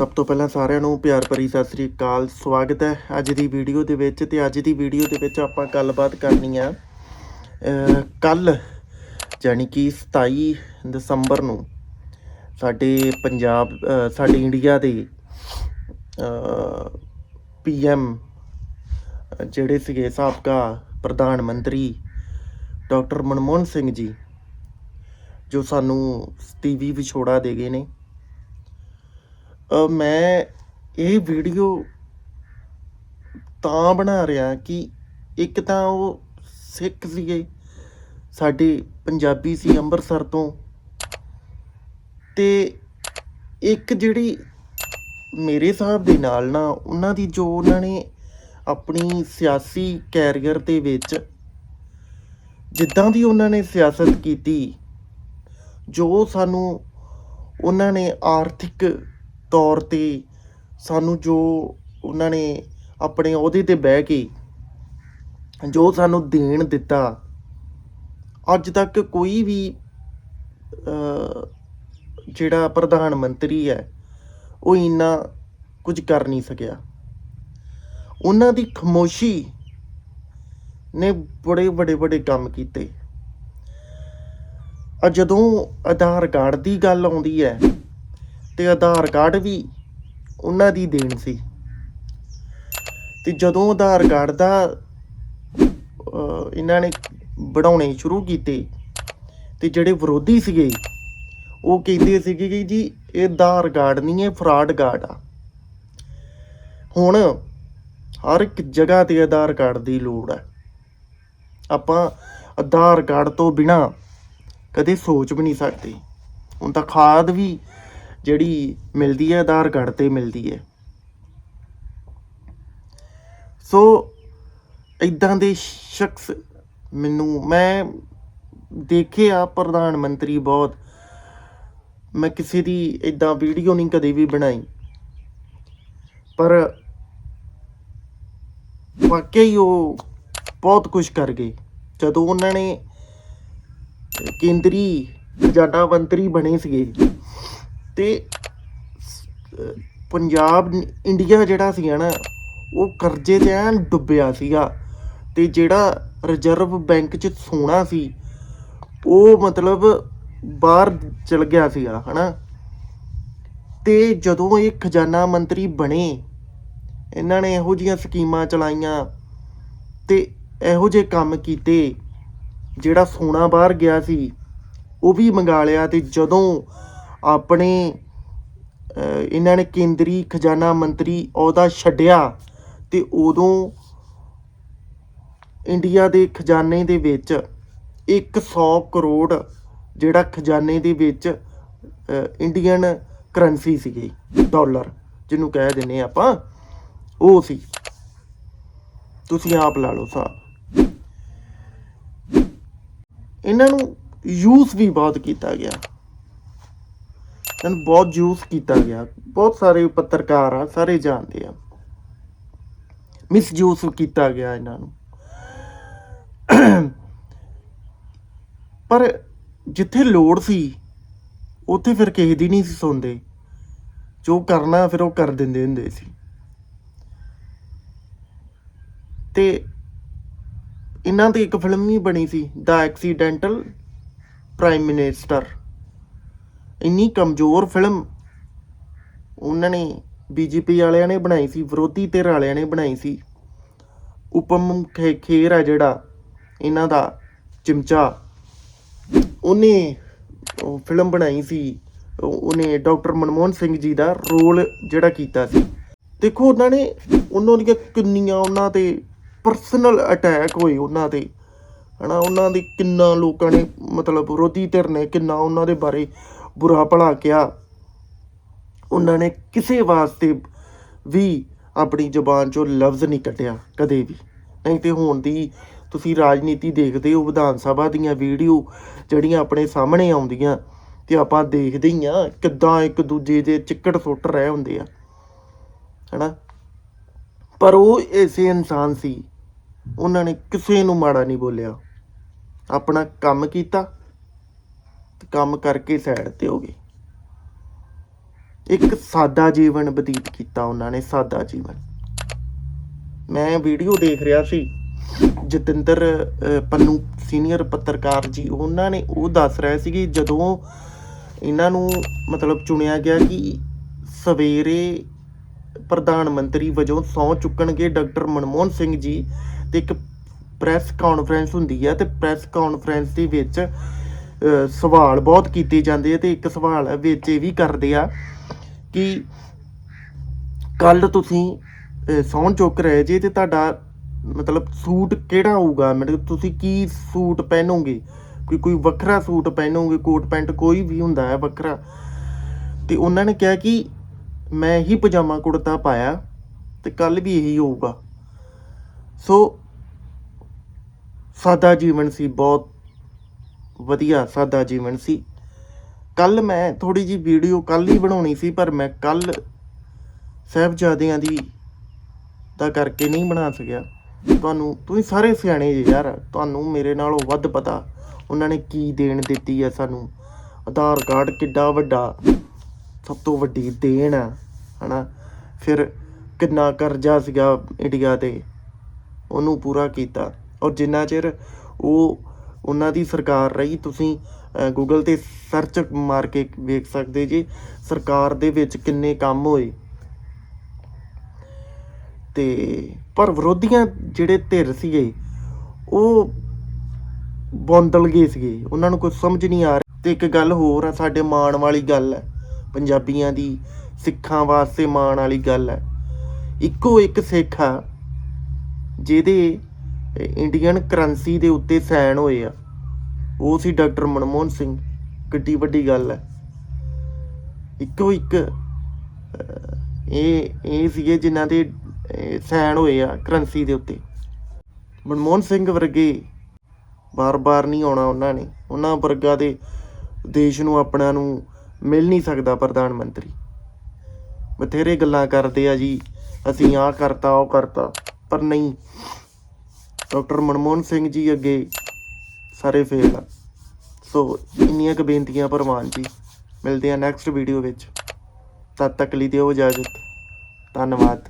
ਸਭ ਤੋਂ ਪਹਿਲਾਂ ਸਾਰਿਆਂ ਨੂੰ ਪਿਆਰ ਭਰੀ ਸਤਿ ਸ੍ਰੀ ਅਕਾਲ, ਸਵਾਗਤ ਹੈ ਅੱਜ ਦੀ ਵੀਡੀਓ ਦੇ ਵਿੱਚ ਤੇ ਅੱਜ ਦੀ ਵੀਡੀਓ ਦੇ ਵਿੱਚ ਆਪਾਂ ਗੱਲਬਾਤ ਕਰਨੀ ਆ ਕੱਲ ਯਾਨੀ ਕਿ 27 ਦਸੰਬਰ ਨੂੰ ਸਾਡੇ ਪੰਜਾਬ ਸਾਡੇ ਇੰਡੀਆ ਦੇ ਪੀਐਮ ਜਿਹੜੇ ਸੀਗੇ ਸਾਬਕਾ ਪ੍ਰਧਾਨ ਮੰਤਰੀ ਡਾਕਟਰ ਮਨਮੋਹਨ ਸਿੰਘ ਜੀ, ਜੋ ਸਾਨੂੰ ਟੀਵੀ ਵਿਛੋੜਾ ਦੇ ਗਏ ਨੇ। ਮੈਂ ਇਹ ਵੀਡੀਓ ਤਾਂ ਬਣਾ ਰਿਹਾ ਕਿ ਇੱਕ ਤਾਂ ਉਹ ਸਿੱਖ ਸੀਗੇ, ਸਾਡੇ ਪੰਜਾਬੀ ਸੀ ਅੰਮ੍ਰਿਤਸਰ ਤੋਂ। ਤੇ ਇੱਕ ਜਿਹੜੀ ਮੇਰੇ ਹਿਸਾਬ ਦੇ ਨਾਲ ਨਾ, ਉਹਨਾਂ ਦੀ ਜੋ ਉਹਨਾਂ ਨੇ ਆਪਣੀ ਸਿਆਸੀ ਕੈਰੀਅਰ ਦੇ ਵਿੱਚ ਜਿੱਦਾਂ ਦੀ ਉਹਨਾਂ ਨੇ ਸਿਆਸਤ ਕੀਤੀ, ਜੋ ਸਾਨੂੰ ਉਹਨਾਂ ਨੇ ਆਰਥਿਕ ਤੌਰ ਤੇ ਸਾਨੂੰ ਜੋ ਉਹਨਾਂ ਨੇ ਆਪਣੇ ਅਹੁਦੇ ਤੇ ਬਹਿ ਕੇ ਜੋ ਸਾਨੂੰ ਦੇਣ ਦਿੱਤਾ, ਅੱਜ ਤੱਕ ਕੋਈ ਵੀ ਜਿਹੜਾ ਪ੍ਰਧਾਨ ਮੰਤਰੀ ਹੈ, ਉਹ ਇੰਨਾ ਕੁਝ ਕਰ ਨਹੀਂ ਸਕਿਆ। ਉਹਨਾਂ ਦੀ ਖਮੋਸ਼ੀ ਨੇ ਬੜੇ ਬੜੇ ਬੜੇ ਕੰਮ ਕੀਤੇ। ਆ ਜਦੋਂ ਆਧਾਰ ਕਾਰਡ ਦੀ ਗੱਲ ਆਉਂਦੀ ਹੈ ਤੇ ਆਧਾਰ ਕਾਰਡ ਵੀ ਉਹਨਾਂ ਦੀ ਦੇਣ ਸੀ। ਤੇ ਜਦੋਂ ਆਧਾਰ ਕਾਰਡ ਦਾ ਇਹਨਾਂ ਨੇ ਬਣਾਉਣੇ ਸ਼ੁਰੂ ਕੀਤੇ, ਤੇ ਜਿਹੜੇ ਵਿਰੋਧੀ ਸੀਗੇ, ਉਹ ਕਹਿੰਦੇ ਸੀਗੇ ਕਿ ਜੀ, ਇਹ ਆਧਾਰ ਕਾਰਡ ਨਹੀਂ, ਇਹ ਫਰਾਡ ਕਾਰਡ ਆ। ਹੁਣ ਹਰ ਇੱਕ ਜਗ੍ਹਾ ਤੇ ਆਧਾਰ ਕਾਰਡ ਦੀ ਲੋੜ ਹੈ ਆਪਾਂ ਆਧਾਰ ਕਾਰਡ ਤੋਂ ਬਿਨਾ ਕਦੇ ਸੋਚ ਵੀ ਨਹੀਂ ਸਕਦੇ। ਹੁਣ ਤਾਂ ਖਾਦ ਵੀ ਜਿਹੜੀ ਮਿਲਦੀ ਹੈ, ਆਧਾਰ ਕਾਰਡ ਤੇ ਮਿਲਦੀ ਹੈ। ਸੋ ਇਦਾਂ ਦੇ ਸ਼ਖਸ ਮੈਨੂੰ, ਮੈਂ ਦੇਖਿਆ ਪ੍ਰਧਾਨ ਮੰਤਰੀ ਬਹੁਤ। ਮੈਂ ਕਿਸੇ ਦੀ ਇਦਾਂ ਵੀਡੀਓ ਨਹੀਂ ਕਦੇ ਵੀ ਬਣਾਈ। ਪਰ ਵਾਕਈ ਹੀ ਉਹ ਬਹੁਤ ਕੁਝ ਕਰ ਗਏ। ਜਦੋਂ ਉਹਨਾਂ ਨੇ ਕੇਂਦਰੀ ਖਜ਼ਾਨਾ ਮੰਤਰੀ ਬਣੇ ਸੀਗੇ ਤੇ ਪੰਜਾਬ, ਇੰਡੀਆ ਜਿਹੜਾ ਸੀਗਾ ਨਾ, ਉਹ ਕਰਜ਼ੇ 'ਚ ਐਨ ਡੁੱਬਿਆ ਸੀਗਾ। ਤੇ ਜਿਹੜਾ ਰਿਜ਼ਰਵ ਬੈਂਕ 'ਚ ਸੋਨਾ ਸੀ, ਉਹ ਮਤਲਬ ਬਾਹਰ ਚਲ ਗਿਆ ਸੀਗਾ, ਹਨਾ? ਤੇ ਜਦੋਂ ਇਹ ਖਜ਼ਾਨਾ ਮੰਤਰੀ ਬਣੇ, ਇਹਨਾਂ ਨੇ ਇਹੋ ਜੀਆਂ ਸਕੀਮਾਂ ਚਲਾਈਆਂ ਤੇ ਇਹੋ ਜਿਹੇ ਕੰਮ ਕੀਤੇ, ਜਿਹੜਾ ਸੋਨਾ ਬਾਹਰ ਗਿਆ ਸੀ, ਉਹ ਵੀ ਮੰਗਾ ਲਿਆ ਤੇ ਜਦੋਂ ਆਪਣੇ ਇਹਨਾਂ ਨੇ ਕੇਂਦਰੀ ਖਜ਼ਾਨਾ ਮੰਤਰੀ ਅਹੁਦਾ ਛੱਡਿਆ ਤੇ ਉਦੋਂ ਇੰਡੀਆ ਦੇ ਖਜ਼ਾਨੇ ਦੇ ਵਿੱਚ 100 ਕਰੋੜ ਜਿਹੜਾ ਖਜ਼ਾਨੇ ਦੇ ਵਿੱਚ ਇੰਡੀਅਨ ਕਰੰਸੀ ਸੀਗੀ, ਡਾਲਰ, ਜਿਹਨੂੰ ਕਹਿ ਦਿੰਨੇ ਆਪਾਂ, ਉਹ ਸੀ। ਤੁਸੀਂ ਆਪ ਲਾ ਲਓ ਸਾਹਿਬ ਇਹਨਾਂ ਨੂੰ ਯੂਜ਼ ਵੀ ਬਹੁਤ ਕੀਤਾ ਗਿਆ। ਇਹਨਾਂ ਬਹੁਤ ਯੂਜ਼ ਕੀਤਾ ਗਿਆ। ਬਹੁਤ ਸਾਰੇ ਪੱਤਰਕਾਰ ਆ, ਸਾਰੇ ਜਾਣਦੇ ਆ। ਮਿਸਯੂਜ਼ ਕੀਤਾ ਗਿਆ ਇਹਨਾਂ ਨੂੰ। ਪਰ ਜਿੱਥੇ ਲੋੜ ਸੀ, ਉੱਥੇ ਫਿਰ ਕਿਸੇ ਦੀ ਨਹੀਂ ਸੀ ਸੁਣਦੇ। ਜੋ ਕਰਨਾ ਫਿਰ ਉਹ ਕਰ ਦਿੰਦੇ ਹੁੰਦੇ ਸੀ। ਤੇ ਇਹਨਾਂ ਦੀ ਇੱਕ ਫਿਲਮ ਵੀ ਬਣੀ ਸੀ ਦਾ ਐਕਸੀਡੈਂਟਲ ਪ੍ਰਾਈਮ ਮਿਨਿਸਟਰ ਇੰਨੀ ਕਮਜ਼ੋਰ ਫਿਲਮ ਉਹਨਾਂ ਨੇ ਬੀਜੇਪੀ ਵਾਲਿਆਂ ਨੇ ਬਣਾਈ ਸੀ, ਵਿਰੋਧੀ ਧਿਰ ਵਾਲਿਆਂ ਨੇ ਬਣਾਈ ਸੀ। ਉਪਮ ਖੇ- ਖੇਰ ਆ ਜਿਹੜਾ, ਇਹਨਾਂ ਦਾ ਚਿਮਚਾ, ਉਹਨੇ ਉਹ ਫਿਲਮ ਬਣਾਈ ਸੀ ਉਹਨੇ ਡਾਕਟਰ ਮਨਮੋਹਨ ਸਿੰਘ ਜੀ ਦਾ ਰੋਲ ਜਿਹੜਾ ਕੀਤਾ ਸੀ। ਦੇਖੋ ਉਹਨਾਂ ਨੇ, ਉਹਨਾਂ ਦੀਆਂ ਕਿੰਨੀਆਂ ਉਹਨਾਂ ਤੇ ਪਰਸਨਲ ਅਟੈਕ ਹੋਏ ਉਹਨਾਂ ਤੇ, ਹਨਾ, ਉਹਨਾਂ ਦੇ ਕਿੰਨਾ ਲੋਕਾਂ ਨੇ ਮਤਲਬ ਵਿਰੋਧੀ ਧਿਰ ਨੇ ਕਿੰਨਾ ਉਹਨਾਂ ਦੇ ਬਾਰੇ ਬੁਰਾ ਭਲਾ ਕਿਹਾ। ਉਹਨਾਂ ਨੇ ਕਿਸੇ ਵਾਸਤੇ ਵੀ ਆਪਣੀ ਜ਼ੁਬਾਨ ਚੋਂ ਲਫ਼ਜ਼ ਨਹੀਂ ਕੱਢਿਆ, ਕਦੇ ਵੀ। ਨਹੀਂ ਤੇ ਹੁਣ ਦੀ ਤੁਸੀਂ ਰਾਜਨੀਤੀ ਦੇਖਦੇ ਹੋ, ਵਿਧਾਨ ਸਭਾ ਦੀਆਂ ਵੀਡੀਓ ਜਿਹੜੀਆਂ ਆਪਣੇ ਸਾਹਮਣੇ ਆਉਂਦੀਆਂ ਤੇ ਆਪਾਂ ਦੇਖਦੇ ਹੀ ਆ ਕਿੱਦਾਂ ਇੱਕ ਦੂਜੇ ਦੇ ਚਿੱਕੜ ਸੁੱਟ ਰਹੇ ਹੁੰਦੇ ਆ, ਹਨਾ? ਪਰ ਉਹ ਐਸੇ ਇਨਸਾਨ ਸੀ, ਉਹਨਾਂ ਨੇ ਕਿਸੇ ਨੂੰ ਮਾੜਾ ਨਹੀਂ ਬੋਲਿਆ। ਆਪਣਾ ਕੰਮ ਕੀਤਾ ਤੇ ਕੰਮ ਕਰਕੇ ਸਾਈਡ ਤੇ ਹੋ ਗਏ ਇੱਕ ਸਾਦਾ ਜੀਵਨ ਬਤੀਤ ਕੀਤਾ ਉਹਨਾਂ ਨੇ, ਸਾਦਾ ਜੀਵਨ। ਮੈਂ ਵੀਡੀਓ ਦੇਖ ਰਿਹਾ ਸੀ, ਜਤਿੰਦਰ ਪੰਨੂ ਸੀਨੀਅਰ ਪੱਤਰਕਾਰ ਜੀ, ਉਹਨਾਂ ਨੇ ਉਹ ਦੱਸ ਰਹੇ ਸੀ ਕਿ ਜਦੋਂ ਇਹਨਾਂ ਨੂੰ ਮਤਲਬ ਚੁਣਿਆ ਗਿਆ ਕਿ ਸਵੇਰੇ ਪ੍ਰਧਾਨ ਮੰਤਰੀ ਵਜੋਂ ਸਹੁੰ ਚੁੱਕਣਗੇ ਡਾਕਟਰ ਮਨਮੋਹਨ ਸਿੰਘ ਜੀ, ਤੇ ਇੱਕ ਪ੍ਰੈਸ ਕਾਨਫਰੰਸ ਹੁੰਦੀ ਹੈ ਤੇ ਪ੍ਰੈਸ ਕਾਨਫਰੰਸ ਦੇ ਵਿੱਚ ਸਵਾਲ ਬਹੁਤ ਕੀਤੇ ਜਾਂਦੇ ਆ ਤੇ ਇੱਕ ਸਵਾਲ ਵਿੱਚ ਇਹ ਵੀ ਕਰਦੇ ਆ ਕਿ ਕੱਲ ਤੁਸੀਂ ਅਹ, ਸਹੁੰ ਚੁੱਕ ਰਹੇ ਜੇ ਤੇ ਤੁਹਾਡਾ ਮਤਲਬ ਸੂਟ ਕਿਹੜਾ ਹੋਊਗਾ? ਮਤਲਬ ਤੁਸੀਂ ਕੀ ਸੂਟ ਪਹਿਨੋਗੇ? ਕੋਈ ਕੋਈ ਵੱਖਰਾ ਸੂਟ ਪਹਿਨੋਗੇ? ਕੋਟ ਪੈਂਟ ਕੋਈ ਵੀ ਹੁੰਦਾ ਹੈ ਵੱਖਰਾ। ਤੇ ਉਹਨਾਂ ਨੇ ਕਿਹਾ ਕਿ ਮੈਂ ਹੀ ਪਜਾਮਾ ਕੁੜਤਾ ਪਾਇਆ ਤੇ ਕੱਲ ਵੀ ਇਹੀ ਹੋਊਗਾ। ਸੋ ਸਾਦਾ ਜੀਵਨ ਸੀ ਬਹੁਤ ਵਧੀਆ ਸਾਦਾ ਜੀਵਨ ਸੀ। ਕੱਲ ਮੈਂ ਥੋੜੀ ਜੀ ਵੀਡੀਓ ਕੱਲ ਹੀ ਬਣਾਉਣੀ ਸੀ, ਪਰ ਮੈਂ ਕੱਲ ਸਾਹਿਬਜ਼ਾਦਿਆਂ ਦੀ ਦਾ ਕਰਕੇ ਨਹੀਂ ਬਣਾ ਸਕਿਆ। ਤੁਹਾਨੂੰ, ਤੁਸੀਂ ਸਾਰੇ ਸਿਆਣੇ ਜੀ ਯਾਰ, ਤੁਹਾਨੂੰ ਮੇਰੇ ਨਾਲੋਂ ਵੱਧ ਪਤਾ ਉਹਨਾਂ ਨੇ ਕੀ ਦੇਣ ਦਿੱਤੀ ਹੈ ਸਾਨੂੰ। ਆਧਾਰ ਕਾਰਡ ਕਿੱਡਾ ਵੱਡਾ, ਸਭ ਤੋਂ ਵੱਡੀ ਦੇਣ ਆ, ਹਨਾ? ਫਿਰ ਕਿੰਨਾ ਕਰਜ਼ਾ ਸੀਗਾ ਇੰਡੀਆ ਤੇ, ਉਹਨੂੰ ਪੂਰਾ ਕੀਤਾ। ਔਰ ਜਿੰਨਾ ਚਿਰ ਉਹ ਉਹਨਾਂ ਦੀ ਸਰਕਾਰ ਰਹੀ। ਤੁਸੀਂ ਗੂਗਲ ਤੇ ਸਰਚ ਮਾਰ ਕੇ ਵੇਖ ਸਕਦੇ ਜੀ, ਸਰਕਾਰ ਦੇ ਵਿੱਚ ਕਿੰਨੇ ਕੰਮ ਹੋਏ। ਤੇ, ਪਰ ਵਿਰੋਧੀਆਂ ਜਿਹੜੇ ਧਿਰ ਸੀਗੇ, ਉਹ ਬੌਂਦਲ ਗਏ ਸੀਗੇ। ਉਹਨਾਂ ਨੂੰ ਕੁਝ ਸਮਝ ਨਹੀਂ ਆ ਰਿਹਾ। ਤੇ ਇੱਕ ਗੱਲ ਹੋਰ ਆ, ਸਾਡੇ ਮਾਣ ਵਾਲੀ ਗੱਲ ਹੈ ਪੰਜਾਬੀਆਂ ਦੀ, ਸਿੱਖਾਂ ਵਾਸਤੇ ਮਾਣ ਵਾਲੀ ਗੱਲ ਹੈ ਇੱਕੋ ਇੱਕ ਸਿੱਖ ਆ, ਜਿਹਦੇ ਇੰਡੀਅਨ ਕਰੰਸੀ ਦੇ ਉੱਤੇ ਸਾਈਨ ਹੋਏ ਆ। ਉਹ ਸੀ ਡਾਕਟਰ ਮਨਮੋਹਨ ਸਿੰਘ। ਕਿੱਡੀ ਵੱਡੀ ਗੱਲ ਹੈ। ਇੱਕੋ ਇੱਕ ਇਹ ਇਹ ਸੀਗੇ ਜਿਨ੍ਹਾਂ ਦੇ ਸਾਈਨ ਹੋਏ ਆ ਕਰੰਸੀ ਦੇ ਉੱਤੇ। ਮਨਮੋਹਨ ਸਿੰਘ ਵਰਗੇ ਬਾਰ-ਬਾਰ ਨਹੀਂ ਆਉਣਾ ਉਹਨਾਂ ਨੇ। ਉਹਨਾਂ ਵਰਗਾ ਦੇ ਦੇਸ਼ ਨੂੰ ਆਪਣਾ ਨੂੰ ਮਿਲ ਨਹੀਂ ਸਕਦਾ ਪ੍ਰਧਾਨ ਮੰਤਰੀ। ਬਥੇਰੇ ਗੱਲਾਂ ਕਰਦੇ ਆ ਜੀ, ਅਸੀਂ ਆਹ ਕਰਤਾ, ਉਹ ਕਰਤਾ। ਪਰ ਨਹੀਂ ਡਾਕਟਰ ਮਨਮੋਹਨ ਸਿੰਘ ਜੀ ਅੱਗੇ ਸਾਰੇ ਫੇਲ ਆ। ਸੋ ਇੰਨੀਆਂ ਕੁ ਬੇਨਤੀਆਂ ਪ੍ਰਵਾਨ ਜੀ। ਮਿਲਦੇ ਆ ਨੈਕਸਟ ਵੀਡੀਓ ਵਿੱਚ। ਤਦ ਤੱਕ ਲਈ ਦਿਓ ਇਜਾਜ਼ਤ। ਧੰਨਵਾਦ।